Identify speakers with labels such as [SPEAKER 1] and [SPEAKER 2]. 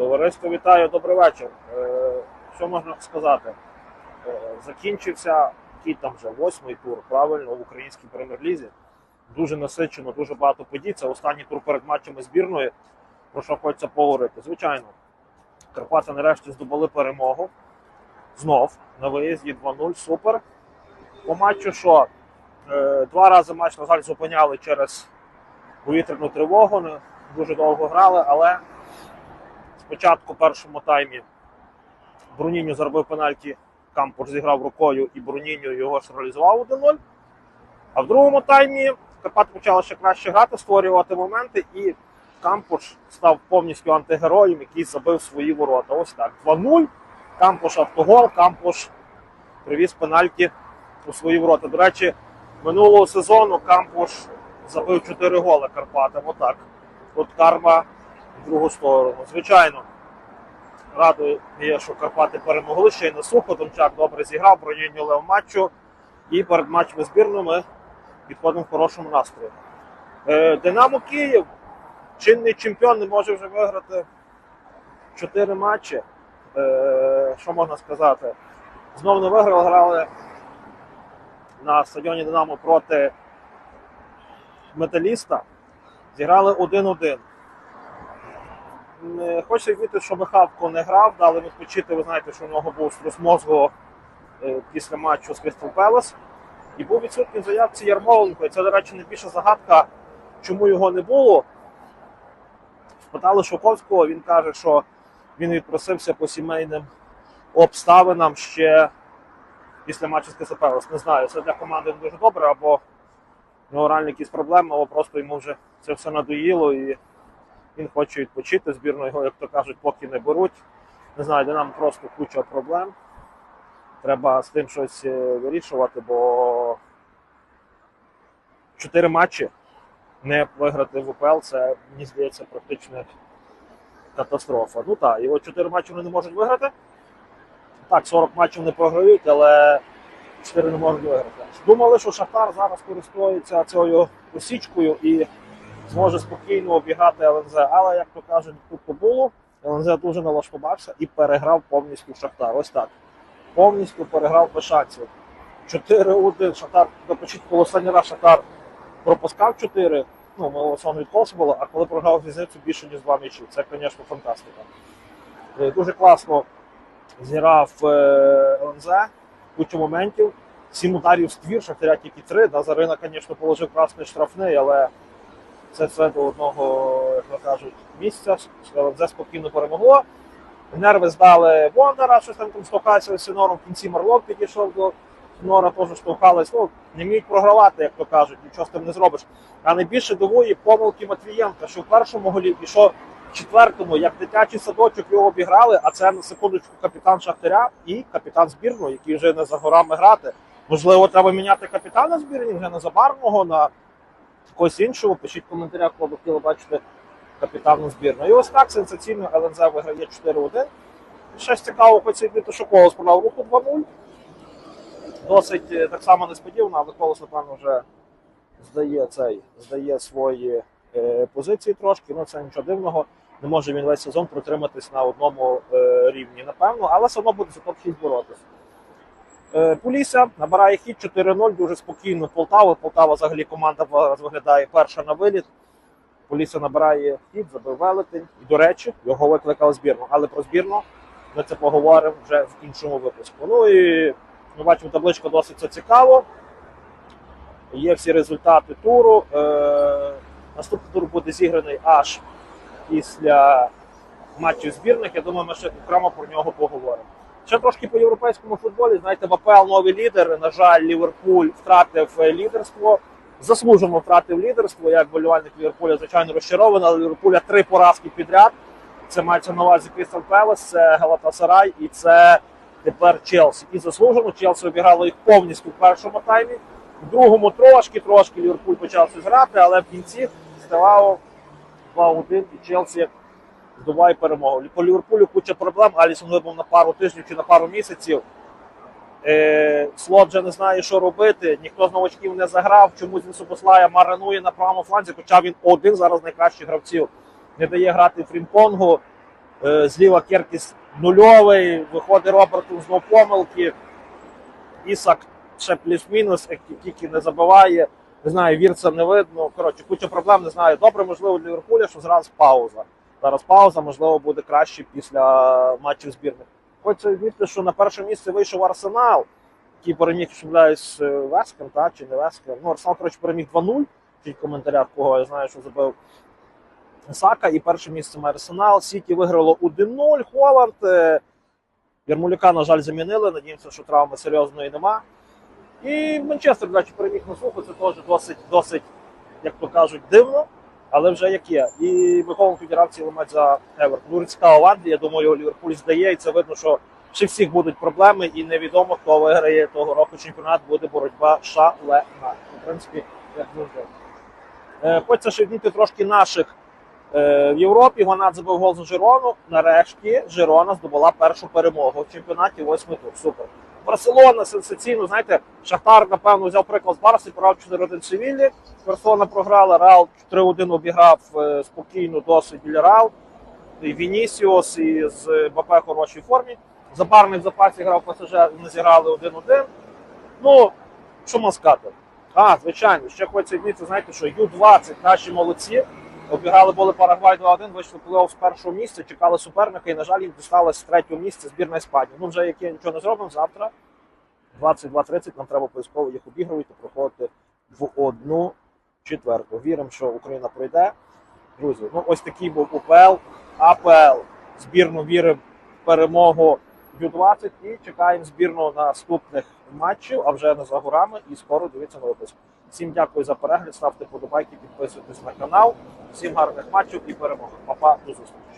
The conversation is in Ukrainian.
[SPEAKER 1] Товариство, вітаю, добрий вечір. Е, Що можна сказати? Е, Закінчився який там вже восьмий тур, правильно, в українській прем'єр-лізі. Дуже насичено, дуже багато подій. Це останній тур перед матчами збірної. Про що хочеться поговорити. Звичайно, Карпати нарешті здобули перемогу. Знов на виїзді 2-0. Супер. По матчу, що е, два рази матч, на жаль, зупиняли через повітряну тривогу. Дуже довго грали, але спочатку першому таймі Бруніньо заробив пенальті, Кампуш зіграв рукою і Бруніньо його ж реалізував 1-0. А в другому таймі Карпати почали ще краще грати, створювати моменти, і Кампуш став повністю антигероєм, який забив свої ворота. Ось так. 2-0. Кампуш автогол, Кампуш привіз пенальті у свої ворота. До речі, минулого сезону Кампуш забив 4 голи Карпатам. Отак. От карма в другу сторону. Звичайно, радує, що Карпати перемогли ще й на сухо. Дончак добре зіграв, бронюню лев матчу. І перед матчем збірною ми підходимо в хорошому настрої. Е, Динамо Київ, чинний чемпіон, не може вже виграти 4 матчі. Е, Що можна сказати? Знову не виграли, грали на стадіоні Динамо проти металіста. Зіграли 1-1. Не Хочу відмітити, що Михавко не грав, дали відпочити. Ви знаєте, що у нього був струс мозку е, після матчу з Кристал Пелес. І був відсутній в заявці Ярмоленко. І це, до речі, найбільша загадка, чому його не було. Спитали Шоковського, він каже, що він відпросився по сімейним обставинам ще після матчу з Кристал Пелес. Не знаю, це для команди не дуже добре, або в нього реально якісь проблеми, або просто йому вже це все надоїло і він хоче відпочити. Збірну його, як то кажуть, поки не беруть. Не знаю, де нам просто куча проблем. Треба з тим щось е, вирішувати, бо чотири матчі не виграти в УПЛ це, мені здається, практично катастрофа. Ну так, і от чотири матчі вони не можуть виграти. Так, 40 матчів не програють, але 4 не можуть виграти. Думали, що Шахтар зараз користується цією осічкою і зможе спокійно обігати ЛНЗ. Але, як то кажуть, тут побуло, ЛНЗ дуже налаштувався і переграв повністю Шахтар. Ось так. Повністю переграв без шансів. 4-1. Шахтар до початку останній раз Шахтар пропускав 4. Ну, ми сон відкосували, а коли програв різницю більше, ніж 2 м'ячі. Це, звісно, фантастика. Е, Дуже класно зіграв е, ЛНЗ, кучу моментів. Сім ударів з твір, Шахтаря тільки три. Назарина, звісно, положив красний штрафний, але це все до одного, як то кажуть, місця. ЛНЗ спокійно перемогло. Нерви здали Бондара, щось там там штовхається з Сінором. В кінці Марлон підійшов до Сінора, теж штовхались. Ну, не вміють програвати, як то кажуть, нічого з тим не зробиш. А найбільше дивує помилки Матвієнка, що в першому голі що в четвертому, як дитячий садочок, його обіграли, а це на секундочку капітан Шахтаря і капітан збірної, який вже не за горами грати. Можливо, треба міняти капітана збірні вже на на когось іншого. Пишіть в коментарях, кого ви хотіли бачити капітану збірної. І ось так сенсаційно ЛНЗ виграє 4-1. Щось цікаво, хоч відмітити, що Колос продав руху 2-0. Досить е, так само несподівано, але Колос, напевно, вже здає цей, здає свої е, позиції трошки. Ну це нічого дивного. Не може він весь сезон протриматись на одному е, рівні, напевно, але все одно буде за топ-6 боротися. Е, Полісся набирає хід 4-0, дуже спокійно Полтава. Полтава взагалі команда виглядає перша на виліт. Полісся набирає хід, забив велетень. І, до речі, його викликали збірну. Але про збірну ми це поговоримо вже в іншому випуску. Ну і ми бачимо табличку досить це цікаво. Є всі результати туру. Е, наступний тур буде зіграний аж після матчів збірних. Я думаю, ми ще окремо про нього поговоримо. Ще трошки по європейському футболі. Знаєте, в АПЛ новий лідер. На жаль, Ліверпуль втратив е, лідерство. Заслужено втратив лідерство. Як болівальник Ліверпуля, звичайно, розчарований, але Ліверпуля три поразки підряд. Це мається на увазі Крістал Пелес, це Галатасарай і це тепер Челсі. І заслужено Челсі обіграло їх повністю в першому таймі. В другому трошки, трошки Ліверпуль почав щось грати, але в кінці ставало 2-1 і Челсі здобуває перемогу. По Ліверпулю куча проблем. Алісон вибув на пару тижнів чи на пару місяців. Е, Слот вже не знає, що робити. Ніхто з новачків не заграв. Чомусь він Супослая маринує на правому фланзі, хоча він один зараз з найкращих гравців. Не дає грати Фрімпонгу. Е, Зліва Керкіс нульовий, виходить Робертон знову помилки. Ісак ще плюс-мінус, тільки не забиває. Не знаю, вірца не видно. Коротше, куча проблем, не знаю. Добре, можливо, для Ліверпуля, що зараз пауза. Зараз пауза, можливо, буде краще після матчів збірних. Хочу відмітити, що на перше місце вийшов Арсенал, який переміг, з Веском, та, чи не Веском. Ну, Арсенал, коротше, переміг 2-0. Чуть в коментарях, кого я знаю, що забив Сака. І перше місце має Арсенал. Сіті виграло 1-0. Холланд. е, Ярмолюка, на жаль, замінили. Надіємося, що травми серйозної нема. І Манчестер, до переміг на слуху. Це теж досить, досить, як то кажуть, дивно, але вже як є. І Михайло підірав цілий матч за Евертон. Дуже цікава в Я думаю, Ліверпуль здає, і це видно, що ще всіх будуть проблеми, і невідомо, хто виграє того року чемпіонат, буде боротьба шалена. В принципі, як завжди. Е, Хочеться ще відмітити трошки наших е, в Європі. Вона забив гол за Жирону. Нарешті Жирона здобула першу перемогу в чемпіонаті восьми тур. Супер. Барселона сенсаційно, знаєте, Шахтар, напевно, взяв приклад з Барси, програв 4-1 Севіллі. Барселона програла, Реал 3-1 обіграв е, спокійно досить Реал. І Вінісіос, і з БП в хорошій формі. Забарний в запасі грав ПСЖ, не зіграли 1-1. Ну, що можна сказати? А, звичайно, ще хочеться відмітити, знаєте, що Ю-20 наші молодці. Обіграли були Парагвай 2-1, вийшли плей-офф з першого місця, чекали суперника і, на жаль, їм дісталось з третього місця збірна Іспанії. Ну, вже яке нічого не зробимо, завтра 22.30 нам треба обов'язково їх обігрувати, проходити в одну четверту. Віримо, що Україна пройде. Друзі, ну ось такий був УПЛ, АПЛ. Збірну віримо в перемогу Ю-20 і чекаємо збірну наступних матчів, а вже не за горами. І скоро дивіться на випуск. Всім дякую за перегляд, ставте подобайки, підписуйтесь на канал. Всім гарних матчів і перемог. Па-па, до зустрічі.